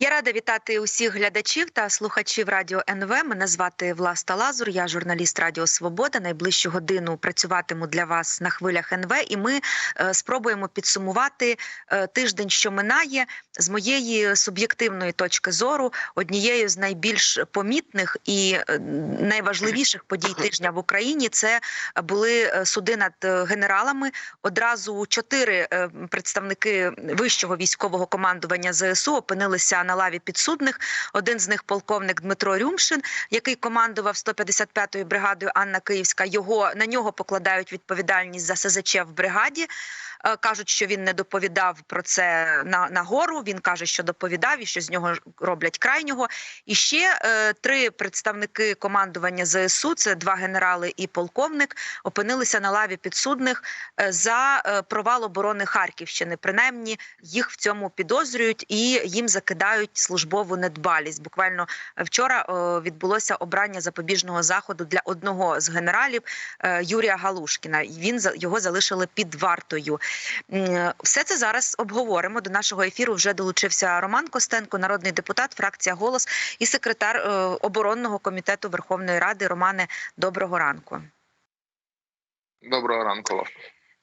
Я рада вітати усіх глядачів та слухачів радіо НВ. Мене звати Власта Лазур. Я журналіст Радіо Свобода. Найближчу годину працюватиму для вас на хвилях НВ, і ми е, спробуємо підсумувати е, тиждень, що минає, з моєї суб'єктивної точки зору, однією з найбільш помітних і е, найважливіших подій тижня в Україні це були суди над генералами. Одразу чотири представники вищого військового командування ЗСУ опинилися на лаві підсудних. Один з них полковник Дмитро Рюмшин, який командував 155-ю бригадою Анна Київська. Його на нього покладають відповідальність за СЗЧ в бригаді. Е, Кажуть, що він не доповідав про це на, на гору. Він каже, що доповідав і що з нього роблять крайнього. І ще е, три представники командування ЗСУ, це два генерали і полковник, опинилися на лаві підсудних е, за е, провал оборони Харківщини. Принаймні їх в цьому підозрюють і їм закидають службову недбалість. Буквально вчора е, відбулося обрання запобіжного заходу для одного з генералів е, Юрія Галушкіна. Він його залишили під вартою. Все це зараз обговоримо. До нашого ефіру вже долучився Роман Костенко, народний депутат, фракція Голос і секретар е, оборонного комітету Верховної Ради. Романе, доброго ранку. Доброго ранку.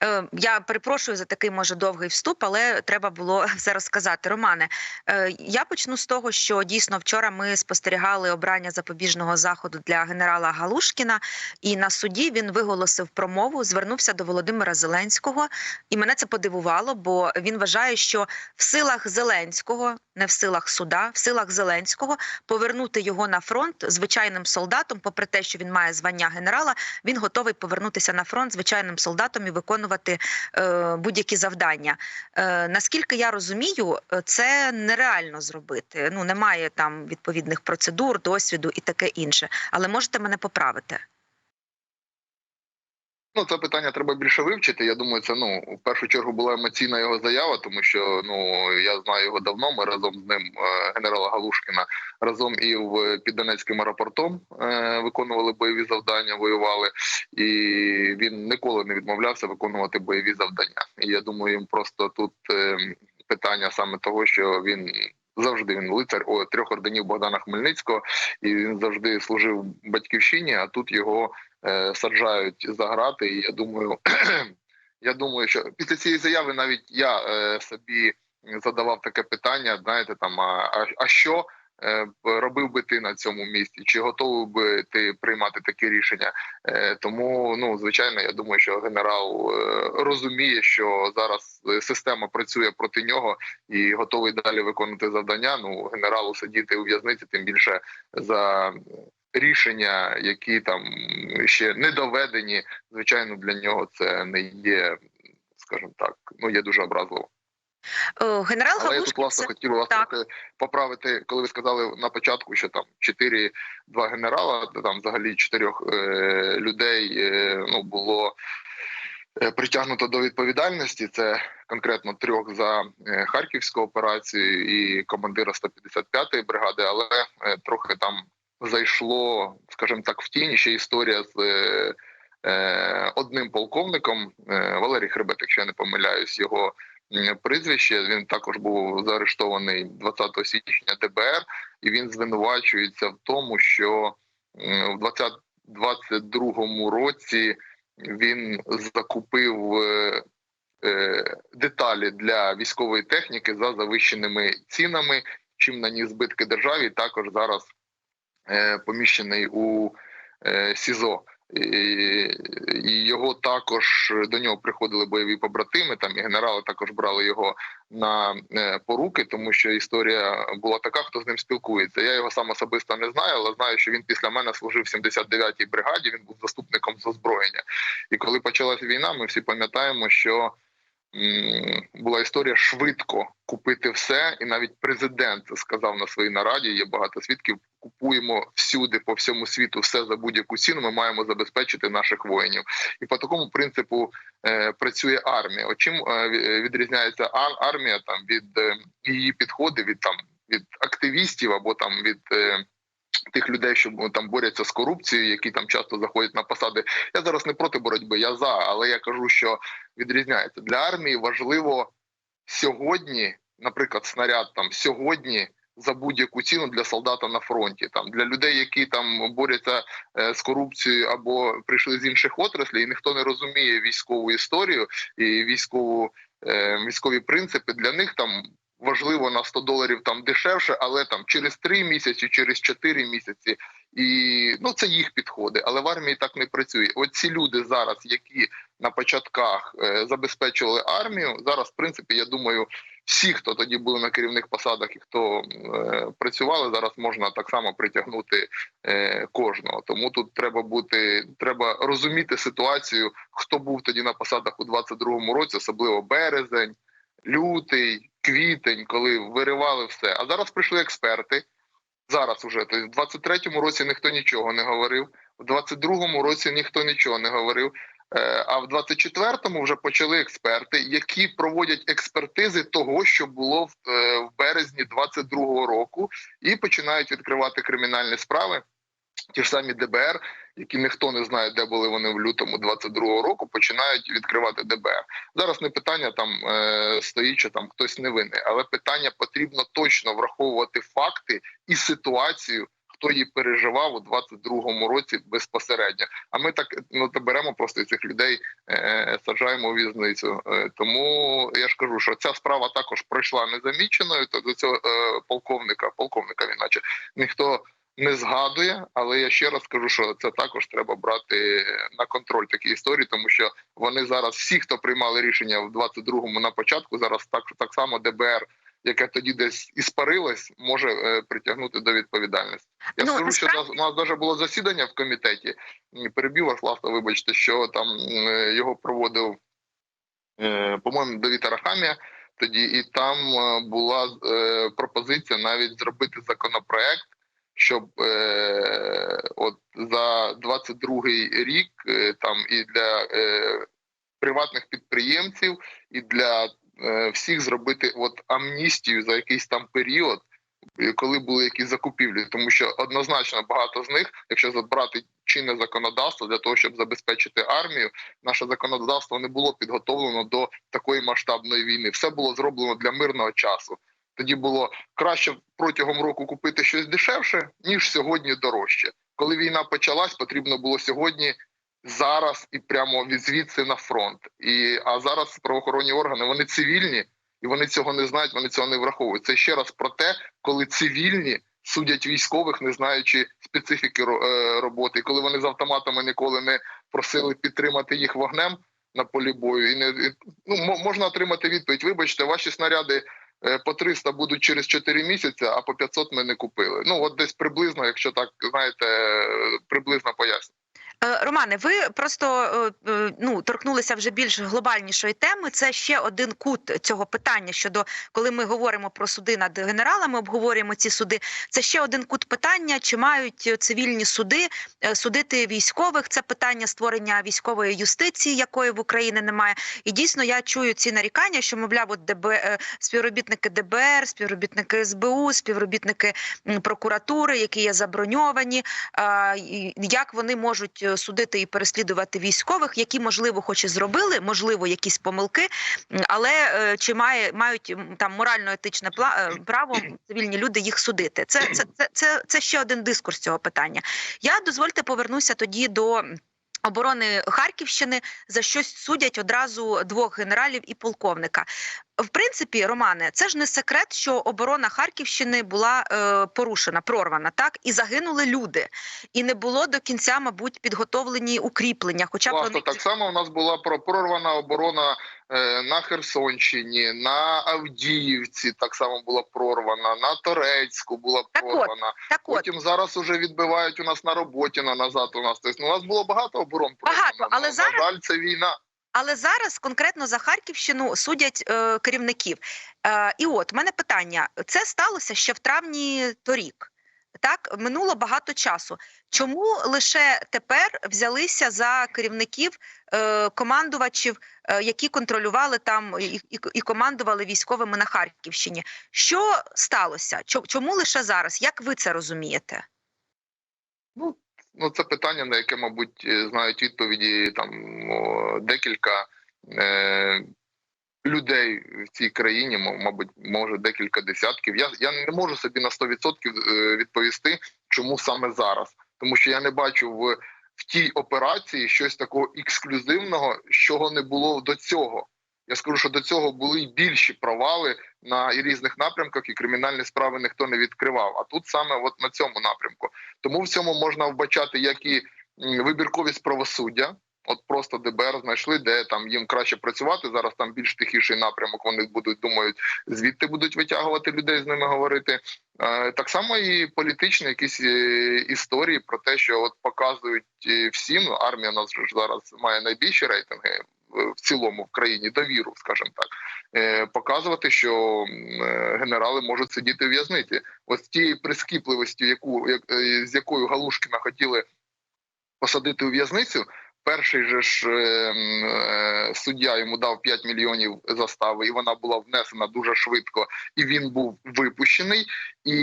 Власне. Е, Я перепрошую за такий може довгий вступ, але треба було все розказати. Романе, е, я почну з того, що дійсно вчора ми спостерігали обрання запобіжного заходу для генерала Галушкіна, і на суді він виголосив промову, звернувся до Володимира Зеленського, і мене це подивувало, бо він вважає, що в силах Зеленського, не в силах суда, в силах Зеленського повернути його на фронт звичайним солдатом, попри те, що він має звання генерала, він готовий повернутися на фронт звичайним солдатом і виконувати е, будь-які завдання. Е, наскільки я розумію, це нереально зробити. Ну немає там відповідних процедур, досвіду і таке інше. Але можете мене поправити. Ну, це питання треба більше вивчити. Я думаю, це ну в першу чергу була емоційна його заява, тому що ну я знаю його давно. Ми разом з ним, е, генерала Галушкіна, разом і в під Донецьким аеропортом е, виконували бойові завдання, воювали, і він ніколи не відмовлявся виконувати бойові завдання. І я думаю, їм просто тут е, питання саме того, що він. Завжди він лицар о, трьох орденів Богдана Хмельницького, і він завжди служив батьківщині. А тут його е, саджають за грати. І я думаю, я думаю, що після цієї заяви навіть я е, собі задавав таке питання: знаєте, там а, а, що робив би ти на цьому місці? Чи готовий би ти приймати такі рішення? Е, тому, ну звичайно, я думаю, що генерал е, розуміє, що зараз е, система працює проти нього і готовий далі виконувати завдання. Ну генералу сидіти у в'язниці, тим більше за рішення, які там ще не доведені. Звичайно, для нього це не є, скажімо так, ну є дуже образливо. Е, Генерал Але я тут власне це... хотів вас так. поправити, коли ви сказали на початку, що там чотири два генерала, там взагалі чотирьох е, людей е, ну було. е, Притягнуто до відповідальності це конкретно трьох за е, харківську операцію і командира 155-ї бригади, але трохи там зайшло, скажімо так, в тіні ще історія з одним полковником Валерій Хребет, якщо я не помиляюсь, його прізвище. Він також був заарештований 20 січня ДБР, і він звинувачується в тому, що в 20 22 році він закупив е, е, деталі для військової техніки за завищеними цінами, чим наніс збитки державі. Також зараз е, поміщений у СІЗО. І, його також до нього приходили бойові побратими. Там і генерали також брали його на е, поруки, тому що історія була така, хто з ним спілкується. Я його сам особисто не знаю, але знаю, що він після мене служив в 79-й бригаді. Він був заступником з озброєння. І коли почалась війна, ми всі пам'ятаємо, що була історія швидко купити все, і навіть президент сказав на своїй нараді. Є багато свідків. Купуємо всюди по всьому світу все за будь-яку ціну. Ми маємо забезпечити наших воїнів, і по такому принципу е, працює армія. От чим е, ві- відрізняється ар- армія там від е, її підходи від там від активістів або там від е, Тих людей, що там борються з корупцією, які там часто заходять на посади. Я зараз не проти боротьби, я за, але я кажу, що відрізняється для армії. Важливо сьогодні, наприклад, снаряд там сьогодні за будь-яку ціну для солдата на фронті, там для людей, які там борються е, з корупцією або прийшли з інших отраслів, і ніхто не розуміє військову історію і військову е, військові принципи. Для них там важливо на 100 доларів там дешевше, але там через 3 місяці, через 4 місяці. І ну це їх підходи, але в армії так не працює. От ці люди зараз, які на початках е, забезпечували армію, зараз, в принципі, я думаю, всі, хто тоді були на керівних посадах і хто е, працювали, зараз можна так само притягнути е, кожного. Тому тут треба бути, треба розуміти ситуацію, хто був тоді на посадах у 22-му році, особливо березень, лютий, квітень, коли виривали все. А зараз прийшли експерти. Зараз уже тобто в 23-му році ніхто нічого не говорив, в 22-му році ніхто нічого не говорив. Е, А в 24-му вже почали експерти, які проводять експертизи того, що було в, е, березні 22-го року, і починають відкривати кримінальні справи. Ті ж самі ДБР, які ніхто не знає, де були вони в лютому 22-го року, починають відкривати ДБР. Зараз не питання там е, стоїть, що там хтось не винний, але питання потрібно точно враховувати факти і ситуацію, хто її переживав у 22-му році безпосередньо. А ми так ну то беремо просто цих людей, е, саджаємо у в'язницю. Е, тому я ж кажу, що ця справа також пройшла незаміченою. То до цього е, полковника, полковника він ніхто не згадує, але я ще раз скажу, що це також треба брати на контроль такі історії, тому що вони зараз всі, хто приймали рішення в 22-му на початку, зараз так так само ДБР, яке тоді десь іспарилось, може е, притягнути до відповідальності. Я Ну, скажу, що насправді- у нас навіть було засідання в комітеті. М, Перебив вас, Ласта, вибачте, що там е, його проводив, е, по-моєму, Давід Арахамія. Тоді і там е, була е, пропозиція навіть зробити законопроект, щоб е, от за 22-й рік е, там і для е, приватних підприємців, і для е, всіх зробити от амністію за якийсь там період, е, коли були якісь закупівлі, тому що однозначно багато з них, якщо забрати чинне законодавство для того, щоб забезпечити армію, наше законодавство не було підготовлено до такої масштабної війни. Все було зроблено для мирного часу. Тоді було краще протягом року купити щось дешевше, ніж сьогодні дорожче. Коли війна почалась, потрібно було сьогодні, зараз і прямо від звідси на фронт. І а зараз правоохоронні органи вони цивільні і вони цього не знають, вони цього не враховують. Це ще раз про те, коли цивільні судять військових, не знаючи специфіки е, роботи, і коли вони з автоматами ніколи не просили підтримати їх вогнем на полі бою, і не ну мо- можна отримати відповідь. Вибачте, ваші снаряди по 300 будуть через 4 місяці, а по 500 ми не купили. Ну от десь приблизно, якщо так знаєте, е, приблизно поясню. Е, Романе, ви просто е, е, ну торкнулися вже більш глобальнішої теми. Це ще один кут цього питання щодо коли ми говоримо про суди над генералами, обговорюємо ці суди. Це ще один кут питання: чи мають цивільні суди судити військових? Це питання створення військової юстиції, якої в Україні немає. І дійсно я чую ці нарікання, що мовляв, от ДБ співробітники ДБР, співробітники СБУ, співробітники прокуратури, які є заброньовані. Як вони можуть судити і переслідувати військових, які можливо, хоч і зробили, можливо, якісь помилки, але е, чи має мають там морально-етичне е, право цивільні люди їх судити? Це це, це, це, це ще один дискурс цього питання. Я дозвольте повернуся тоді до. Оборони Харківщини за щось судять одразу двох генералів і полковника. В принципі, Романе, це ж не секрет, що оборона Харківщини була е, порушена, прорвана, так і загинули люди, і не було до кінця, мабуть, підготовлені укріплення. Хоча про Власне, них так само у нас була про- прорвана оборона е, на Херсонщині, на Авдіївці так само була прорвана, на Торецьку була Так от, прорвана. так от Потім зараз уже відбивають у нас на роботі на назад. У нас тобто, ну, у нас було багато оборон. Багато, прорвано. але зараз- на жаль, це війна. Але зараз конкретно за Харківщину судять е, керівників. Е, і от мене питання: це сталося ще в травні торік. Так, минуло багато часу. Чому лише тепер взялися за керівників е, командувачів, е, які контролювали там і, і, і командували військовими на Харківщині? Що сталося? Чому лише зараз? Як ви це розумієте? Ну, ну це питання, на яке, мабуть, е, знають відповіді там декілька е, людей в цій країні, мабуть, може декілька десятків. Я, я не можу собі на 100% е, відповісти, чому саме зараз, тому що я не бачу в, в тій операції щось такого ексклюзивного, чого не було до цього. Я скажу, що до цього були й більші провали на і різних напрямках, і кримінальні справи ніхто не відкривав. А тут саме от на цьому напрямку. Тому в цьому можна вбачати як і вибірковість правосуддя. От просто ДБР знайшли, де там їм краще працювати. Зараз там більш тихіший напрямок. Вони будуть думають, звідти будуть витягувати людей з ними говорити. Е, Так само і політичні якісь е, історії про те, що от показують е, всім. ну, Армія нас зараз має найбільші рейтинги в цілому в країні довіру, скажімо так. Е, Показувати, що е, генерали можуть сидіти в в'язниці. Ось тією прискіпливістю, яку е, з якою Галушкіна хотіли посадити у в'язницю. Перший же ж суддя йому дав 5 мільйонів застави, і вона була внесена дуже швидко, і він був випущений. І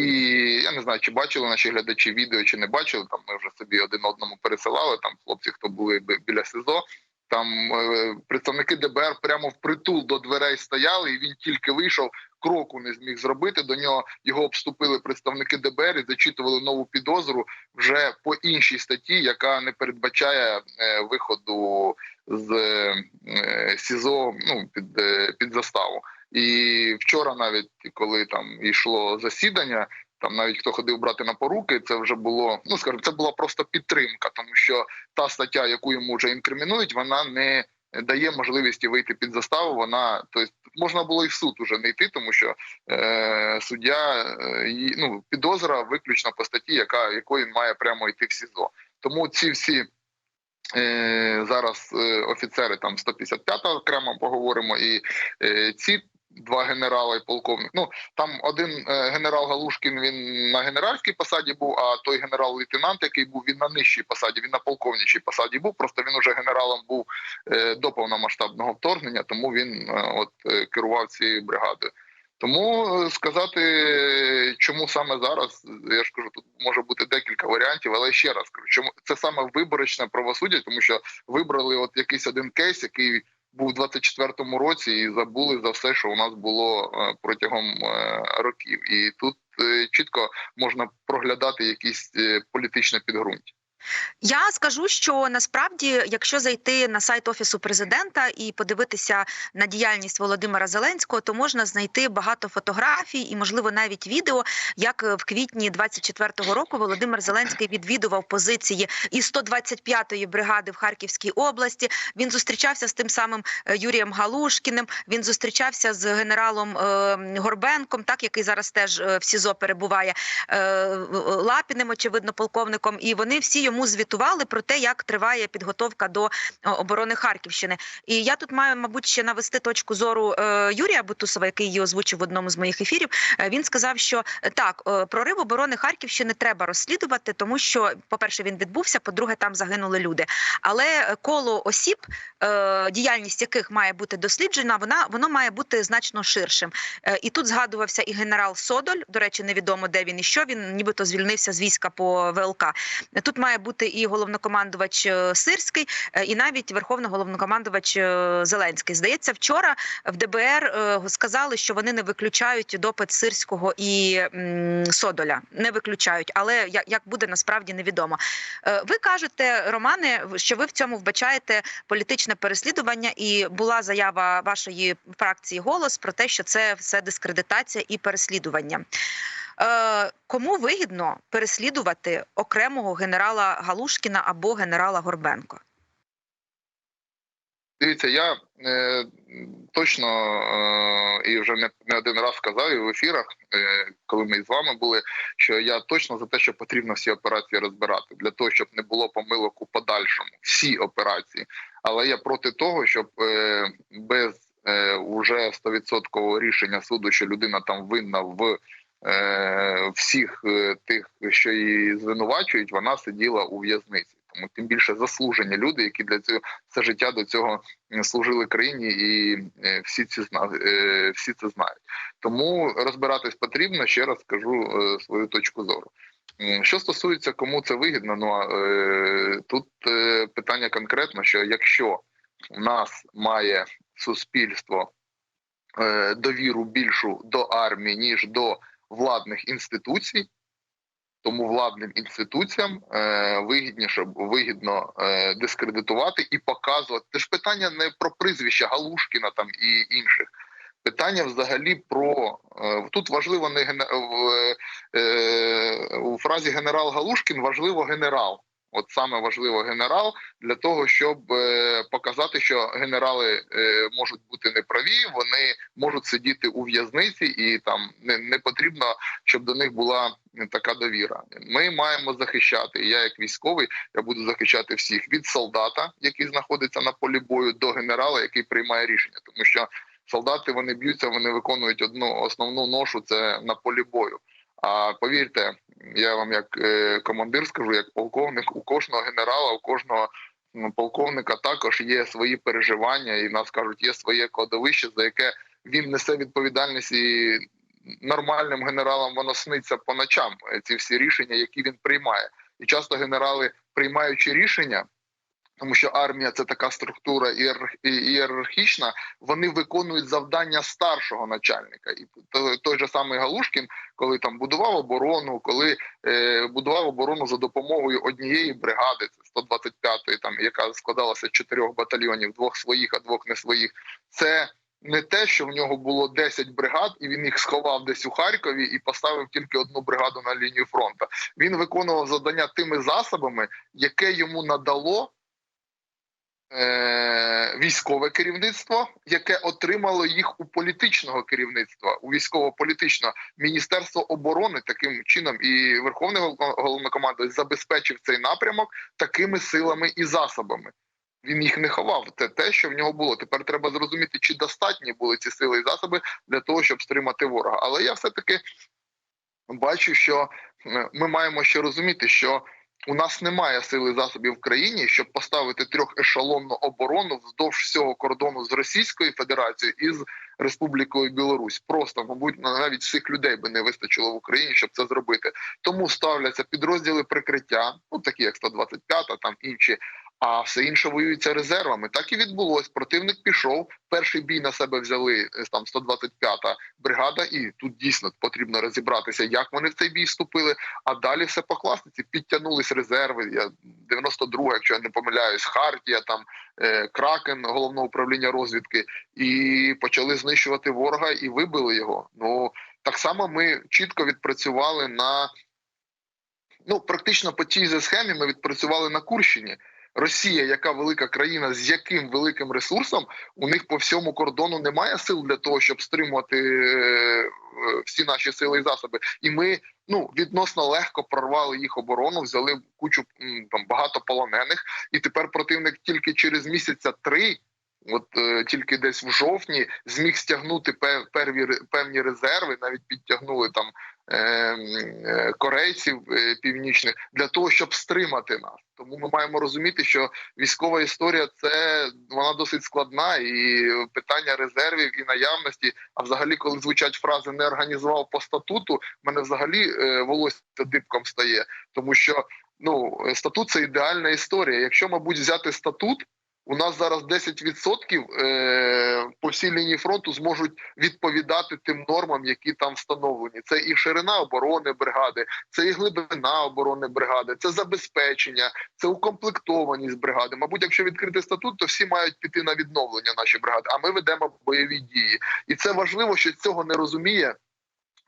я не знаю, чи бачили наші глядачі відео, чи не бачили. Там ми вже собі один одному пересилали. Там хлопці, хто були біля СИЗО. Там е, представники ДБР прямо впритул до дверей стояли, і він тільки вийшов, кроку не зміг зробити. До нього його обступили представники ДБР і зачитували нову підозру вже по іншій статті, яка не передбачає е, виходу з е, СІЗО ну, під, під заставу. І вчора, навіть коли там йшло засідання, там навіть хто ходив брати на поруки, це вже було ну скажімо, це була просто підтримка, тому що та стаття, яку йому вже інкримінують, вона не дає можливості вийти під заставу. Вона тобто можна було і в суд уже не йти, тому що е, суддя е, ну підозра виключно по статті, яка якої він має прямо йти в СІЗО. Тому ці всі. Е, зараз е, офіцери там 155 окремо поговоримо, і е, ці два генерали і полковник. Ну там один е, генерал Галушкін він на генеральській посаді був, а той генерал-лейтенант, який був він на нижчій посаді, він на полковничій посаді був. Просто він уже генералом був е, до повномасштабного вторгнення, тому він е, от керував цією бригадою. Тому сказати, чому саме зараз, я ж кажу, тут може бути декілька варіантів, але ще раз кажу, чому це саме виборочне правосуддя, тому що вибрали от якийсь один кейс, який був у 24-му році, і забули за все, що у нас було е, протягом е, років. І тут е, чітко можна проглядати якісь політичне підґрунтя. Я скажу, що насправді, якщо зайти на сайт офісу президента і подивитися на діяльність Володимира Зеленського, то можна знайти багато фотографій і, можливо, навіть відео, як е, в квітні 24-го року Володимир Зеленський відвідував позиції і 125-ї бригади в Харківській області. Він зустрічався з тим самим е, Юрієм Галушкіним. Він зустрічався з генералом е, Горбенком, так який зараз теж в СІЗО перебуває Лапіним, очевидно, полковником. І вони всі йому звітували про те, як триває підготовка до оборони Харківщини. І я тут маю, мабуть, ще навести точку зору е, Юрія Бутусова, який її озвучив в одному з моїх ефірів. Е, Він сказав, що е, так, прорив оборони Харківщини треба розслідувати, тому що, по-перше, він відбувся. По-друге, там загинули люди. Але коло осіб, діяльність яких має бути досліджена, вона воно має бути значно ширшим. І тут згадувався і генерал Содоль. До речі, невідомо де він і що він, нібито звільнився з війська по ВЛК. Тут має бути і головнокомандувач е, Сирський, е, і навіть верховний головнокомандувач е, Зеленський. Здається, вчора в ДБР сказали, що вони не виключають допит Сирського і Содоля. Не виключають, але як, буде насправді невідомо. Ви кажете, Романе, що ви в цьому вбачаєте політичне переслідування, і була заява вашої фракції голос про те, що це все дискредитація і переслідування. Е, Кому вигідно переслідувати окремого генерала Галушкіна або генерала Горбенко? Дивіться, я е, точно е, і вже не, не один раз сказав і в ефірах, е, коли ми з вами були, що я точно за те, що потрібно всі операції розбирати для того, щоб не було помилок у подальшому, всі операції. Але я проти того, щоб е, без е, уже 100% рішення суду, що людина там винна в всіх е, тих, що її звинувачують, вона сиділа у в'язниці. Тому тим більше заслужені люди, які для цього все життя до цього е, служили країні, і е, всі ці зна е, всі це знають. Тому розбиратись потрібно. Ще раз скажу е, свою точку зору. Що стосується кому це вигідно, ну е, тут е, питання конкретно, що якщо у нас має суспільство е, довіру більшу до армії ніж до владних інституцій, тому владним інституціям е, вигідніше вигідно е, дискредитувати і показувати. Це ж питання не про прізвища Галушкіна там і інших. Питання взагалі про е, тут важливо не ген... в, е, у фразі генерал Галушкін важливо генерал. От саме важливо генерал для того, щоб е, показати, що генерали е, можуть бути неправі, вони можуть сидіти у в'язниці, і там не, не потрібно, щоб до них була така довіра. Ми маємо захищати. Я, як військовий, я буду захищати всіх від солдата, який знаходиться на полі бою, до генерала, який приймає рішення, тому що солдати вони б'ються, вони виконують одну основну ношу це на полі бою. А повірте, я вам як е, командир скажу, як полковник, у кожного генерала, у кожного ну, полковника також є свої переживання, і нас кажуть, є своє кладовище, за яке він несе відповідальність і нормальним генералам воно сниться по ночам. е, Ці всі рішення, які він приймає, і часто генерали, приймаючи рішення. Тому що армія це така структура ієрархічна, вони виконують завдання старшого начальника. І той, же самий Галушкін, коли там будував оборону, коли е, будував оборону за допомогою однієї бригади, це 125-ї, там яка складалася з чотирьох батальйонів, двох своїх, а двох не своїх. Це не те, що в нього було 10 бригад, і він їх сховав десь у Харкові і поставив тільки одну бригаду на лінію фронту. Він виконував завдання тими засобами, яке йому надало військове керівництво, яке отримало їх у політичного керівництва, у військово-політичного міністерство оборони таким чином, і Верховний Гол- головнокомандувач забезпечив цей напрямок такими силами і засобами. Він їх не ховав. Це те, що в нього було. Тепер треба зрозуміти, чи достатні були ці сили і засоби для того, щоб стримати ворога. Але я все таки бачу, що е, ми маємо ще розуміти, що у нас немає сили засобів в країні, щоб поставити трьохешелонну оборону вздовж всього кордону з Російською Федерацією і з Республікою Білорусь. Просто, мабуть, навіть всіх людей би не вистачило в Україні, щоб це зробити. Тому ставляться підрозділи прикриття, ну такі як 125-та, там інші. А все інше воюється резервами. Так і відбулось. Противник пішов. Перший бій на себе взяли е, там 125-та бригада, і тут дійсно потрібно розібратися, як вони в цей бій вступили. А далі все по класиці. Підтягнулись резерви. Я 92, якщо я не помиляюсь, Хартія, там е, Кракен, головне управління розвідки, і почали знищувати ворога і вибили його. Ну так само ми чітко відпрацювали на ну практично по тій же схемі. Ми відпрацювали на Курщині. Росія, яка велика країна, з яким великим ресурсом у них по всьому кордону немає сил для того, щоб стримувати е, е, всі наші сили і засоби, і ми ну відносно легко прорвали їх оборону, взяли кучу там багато полонених, і тепер противник тільки через місяця три. От е, тільки десь в жовтні зміг стягнути пев, перві певні резерви, навіть підтягнули там корейців е, північних для того, щоб стримати нас. Тому ми маємо розуміти, що військова історія це вона досить складна, і питання резервів і наявності. А взагалі, коли звучать фрази не організував по статуту, мене взагалі е, волосся дибком стає, тому що ну статут це ідеальна історія. Якщо, мабуть, взяти статут. У нас зараз 10% е, по всій лінії фронту зможуть відповідати тим нормам, які там встановлені. Це і ширина оборони бригади, це і глибина оборони бригади, це забезпечення, це укомплектованість бригади. Мабуть, якщо відкрити статут, то всі мають піти на відновлення наші бригади. А ми ведемо бойові дії, і це важливо, що цього не розуміє.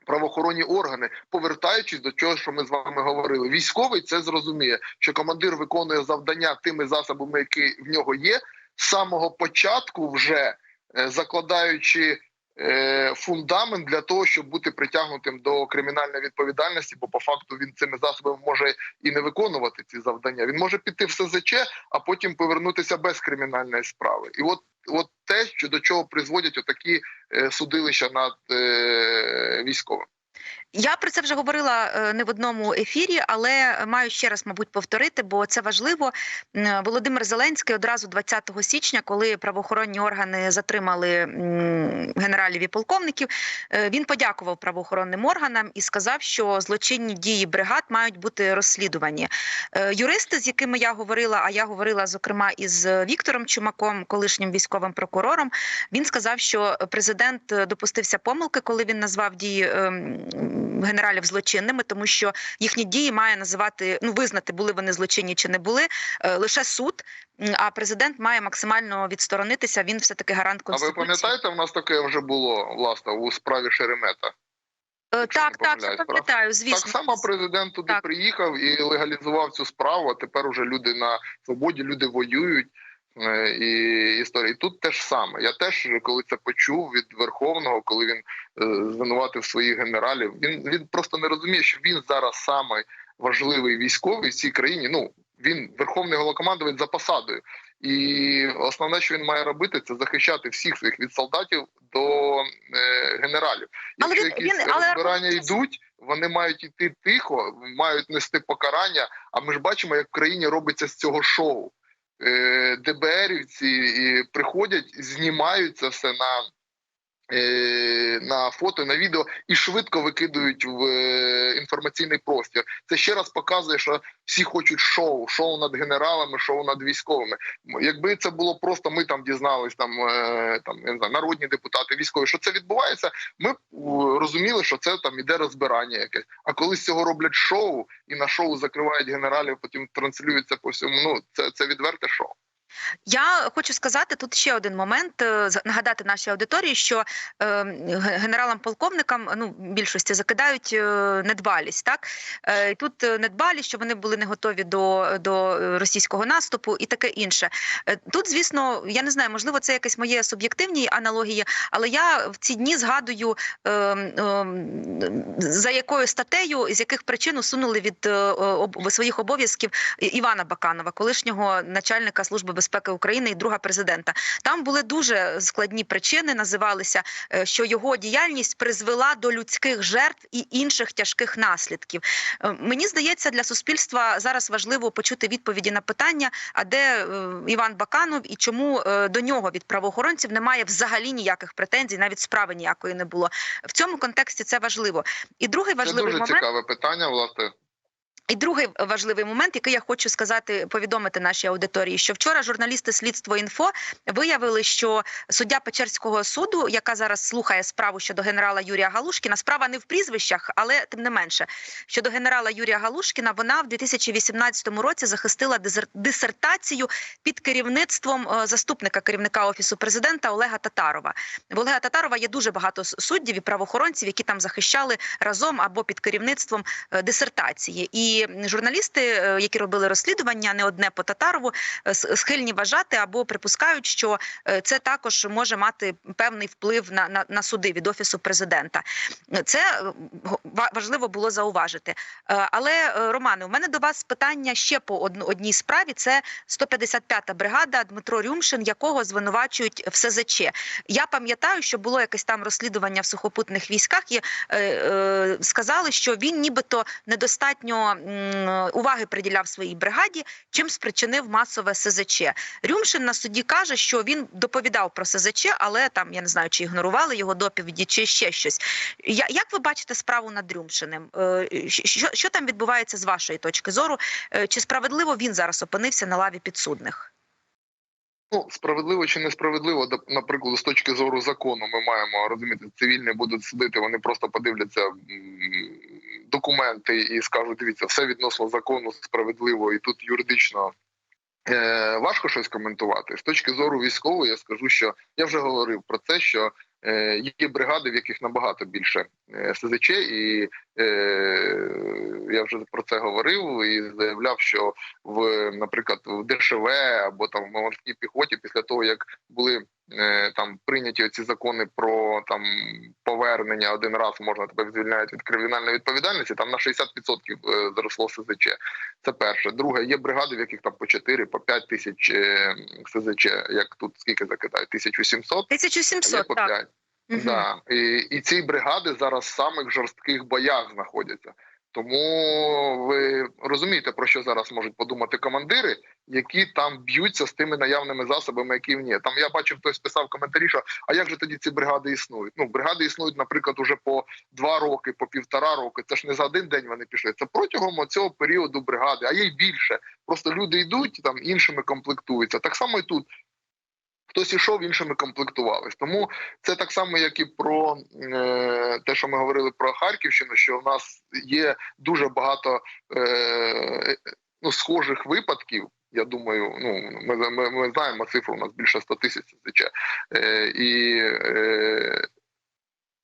Правоохоронні органи, повертаючись до чого, що ми з вами говорили, військовий це зрозуміє, що командир виконує завдання тими засобами, які в нього є, з самого початку, вже е, закладаючи е, фундамент для того, щоб бути притягнутим до кримінальної відповідальності, бо по факту він цими засобами може і не виконувати ці завдання. Він може піти в СЗЧ, а потім повернутися без кримінальної справи. І от, от те, що до чого призводять отакі е, судилища над е, військовим. Я про це вже говорила е, не в одному ефірі, але маю ще раз, мабуть, повторити, бо це важливо. Володимир Зеленський одразу 20 січня, коли правоохоронні органи затримали генералів і полковників, е, він подякував правоохоронним органам і сказав, що злочинні дії бригад мають бути розслідувані. Е, Юристи, з якими я говорила, а я говорила зокрема із Віктором Чумаком, колишнім військовим прокурором. Він сказав, що президент допустився помилки, коли він назвав дії ем, генералів злочинними, тому що їхні дії має називати ну визнати, були вони злочинні чи не були е, лише суд. А президент має максимально відсторонитися. Він все таки гарант А ви пам'ятаєте, в нас таке вже було власне у справі Шеремета? Е, якщо так, так, я пам'ятаю. Звісно, Так само президент туди Так. приїхав і легалізував цю справу. А тепер уже люди на свободі, люди воюють. Е, І історії тут теж саме. Я теж коли це почув від Верховного, коли він е, звинуватив своїх генералів, він він просто не розуміє, що він зараз самий важливий військовий в цій країні. Ну він верховний головнокомандувач за посадою, і основне, що він має робити, це захищати всіх своїх від солдатів до е, генералів. Але Якщо він- якісь він- але розбирання йдуть, вони мають йти тихо, мають нести покарання. А ми ж бачимо, як в країні робиться з цього шоу. Е, ДБРівці приходять, знімаються все на, на фото, на відео і швидко викидують в е, інформаційний простір. Це ще раз показує, що всі хочуть шоу, шоу над генералами, шоу над військовими. Якби це було просто, ми там дізнались, там е, там я не знаю, народні депутати, військові, що це відбувається. Ми розуміли, що це там іде розбирання якесь. А коли з цього роблять шоу і на шоу закривають генералів, потім транслюється по всьому. Ну це, це відверте шоу. Я хочу сказати тут ще один момент, е, нагадати нашій аудиторії, що е, генералам-полковникам ну більшості закидають е, недбалість. Так е, тут е, недбалість, що вони були не готові до, до російського наступу і таке інше. Е, Тут, звісно, я не знаю, можливо, це якесь моє суб'єктивні аналогії, але я в ці дні згадую е, е, за якою статтею, з яких причин усунули від е, об, своїх обов'язків Івана Баканова, колишнього начальника служби безпеки України і друга президента. Там були дуже складні причини. Називалися, е, що його діяльність призвела до людських жертв і інших тяжких наслідків. Е, Мені здається, для суспільства зараз важливо почути відповіді на питання: а де е, Іван Баканов і чому до нього від правоохоронців немає взагалі ніяких претензій, навіть справи ніякої не було. В цьому контексті це важливо. І другий Це дуже момент. цікаве питання. Власне, І другий важливий момент, який я хочу сказати, повідомити нашій аудиторії, що вчора журналісти слідство інфо виявили, що суддя Печерського суду, яка зараз слухає справу щодо генерала Юрія Галушкіна, справа не в прізвищах, але тим не менше, щодо генерала Юрія Галушкіна, вона в 2018 році захистила дисертацію під керівництвом е, заступника керівника офісу президента Олега Татарова. В Олега Татарова є дуже багато суддів і правоохоронців, які там захищали разом або під керівництвом е, дисертації. І журналісти, е, які робили розслідування, не одне по Татарову, е, схильні вважати або припускають, що е, це також може мати певний вплив на, на, на суди від офісу президента. Це важливо було зауважити. Але Романе, у мене до вас питання ще по одній справі. Це 155-та бригада Дмитро Рюмшин, якого звинувачують в СЗЧ. Я пам'ятаю, що було якесь там розслідування в сухопутних військах, і е, е, сказали, що він нібито недостатньо уваги приділяв своїй бригаді, чим спричинив масове СЗЧ. Рюмшин на суді каже, що він доповідав про СЗЧ, але там я не знаю, чи ігнорували його доповіді, чи ще щось. Як ви бачите справу над Рюмшиним? Е, Що, що там відбувається з вашої точки зору? Е, Чи справедливо він зараз опинився на лаві підсудних? Ну, справедливо чи несправедливо, наприклад, з точки зору закону, ми маємо розуміти, цивільні будуть судити, вони просто подивляться документи і скажуть: дивіться, все відносно закону справедливо, і тут юридично е, важко щось коментувати. З точки зору військової, я скажу, що я вже говорив про це, що е, є бригади, в яких набагато більше е, СЗЧ, і е, я вже про це говорив і заявляв, що в, наприклад, в ДШВ або там в морській піхоті, після того як були там прийняті ці закони про там повернення один раз можна тебе звільняють від кримінальної відповідальності. Там на 60% е, зросло СЗЧ. Це перше. Друге, є бригади, в яких там по 4, по 5 тисяч е, СЗЧ. Як тут скільки закидають? 1700? а 1700, по так. 5. Мгм. Да. І, і ці бригади зараз в самих жорстких боях знаходяться. Тому ви розумієте, про що зараз можуть подумати командири, які там б'ються з тими наявними засобами, які в є. Там я бачив, хтось писав коментарі, що а як же тоді ці бригади існують? Ну, бригади існують, наприклад, уже по два роки, по півтора роки. Це ж не за один день вони пішли. Це протягом цього періоду бригади, а є й більше. Просто люди йдуть там іншими комплектуються. Так само і тут. Хтось ішов, іншими комплектувались. Тому це так само, як і про е, те, що ми говорили про Харківщину, що в нас є дуже багато е, ну, схожих випадків. Я думаю, ну ми, ми, ми знаємо цифру, у нас більше 100 тисяч СЗЧ. Е, і е,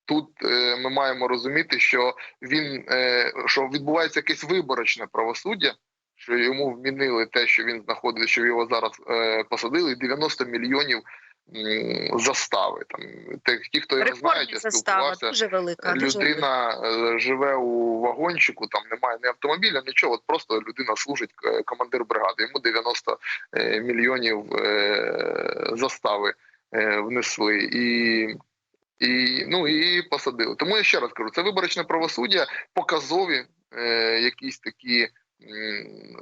тут е, ми маємо розуміти, що він е, що відбувається якесь виборочне правосуддя. Що йому вмінили те, що він знаходиться, що його зараз е, посадили, 90 мільйонів м, застави. Там те, ті, хто його знає, я спілкувався. дуже велика. Людина е, живе у вагончику, там немає ні автомобіля, нічого. От просто людина служить е, командир бригади. Йому 90 е, мільйонів е, застави е, внесли і. І ну і посадили. Тому я ще раз кажу: це виборочне правосуддя, показові е, якісь такі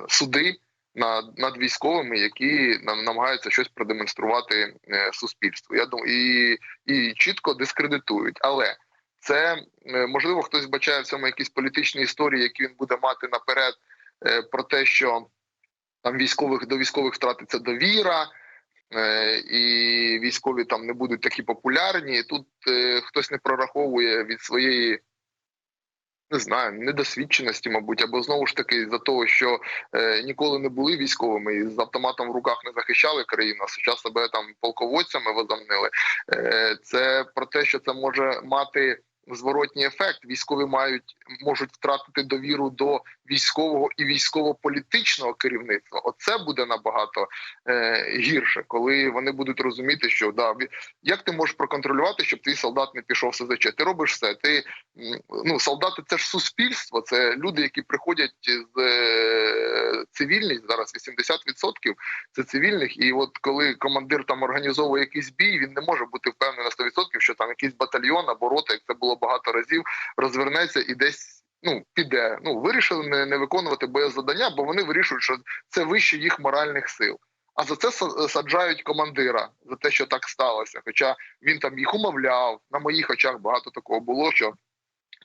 суди над, над військовими, які нам намагаються щось продемонструвати е, суспільству. Я думаю, і, і чітко дискредитують. Але це е, можливо хтось бачає в цьому якісь політичні історії, які він буде мати наперед е, про те, що там військових до військових втратиться довіра. І військові там не будуть такі популярні. Тут е, хтось не прораховує від своєї не знаю, недосвідченості, мабуть, або знову ж таки за того, що е, ніколи не були військовими і з автоматом в руках не захищали країну, а зараз себе там полководцями возомнили. Е, це про те, що це може мати зворотній ефект. Військові мають можуть втратити довіру до військового і військово-політичного керівництва. Оце буде набагато е, гірше, коли вони будуть розуміти, що да як ти можеш проконтролювати, щоб твій солдат не пішов СЗЧ? Ти робиш все. Ти ну солдати це ж суспільство, це люди, які приходять з е, цивільних зараз 80% це цивільних. І от коли командир там організовує якийсь бій, він не може бути впевнений на 100%, що там якийсь батальйон або рота, як це було багато разів, розвернеться і десь. Ну, піде. Ну, вирішили не, не виконувати боєзадання, бо вони вирішують, що це вище їх моральних сил. А за це са- саджають командира за те, що так сталося. Хоча він там їх умовляв. На моїх очах багато такого було, що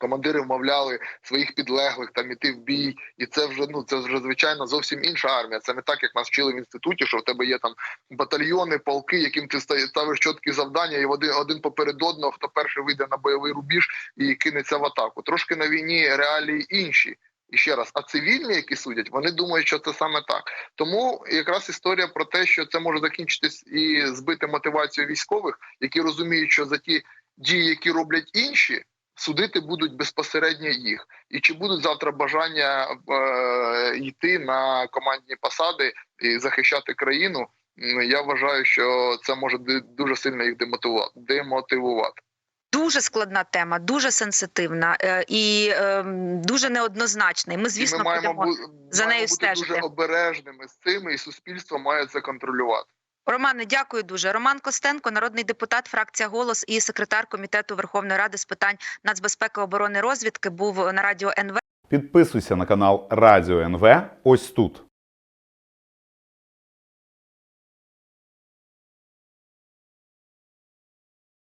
командири вмовляли своїх підлеглих там іти в бій, і це вже ну це вже звичайно зовсім інша армія. Це не так, як нас вчили в інституті, що в тебе є там батальйони, полки, яким ти ставиш чіткі завдання, і один один поперед одного, хто перший вийде на бойовий рубіж і кинеться в атаку. Трошки на війні реалії інші. І ще раз, а цивільні, які судять, вони думають, що це саме так. Тому якраз історія про те, що це може закінчитись і збити мотивацію військових, які розуміють, що за ті дії, які роблять інші, судити будуть безпосередньо їх. І чи будуть завтра бажання е, йти на командні посади і захищати країну? Я вважаю, що це може дуже сильно їх демотивувати. Дуже складна тема, дуже сенситивна е, і е, дуже неоднозначна. І ми, звісно, і ми маємо, будемо бу- за маємо нею бути стежити. дуже обережними з цим, і суспільство має це контролювати. Романе, дякую дуже. Роман Костенко, народний депутат, фракція голос і секретар комітету Верховної Ради з питань нацбезпеки, оборони розвідки, був на радіо НВ. Підписуйся на канал Радіо НВ ось тут.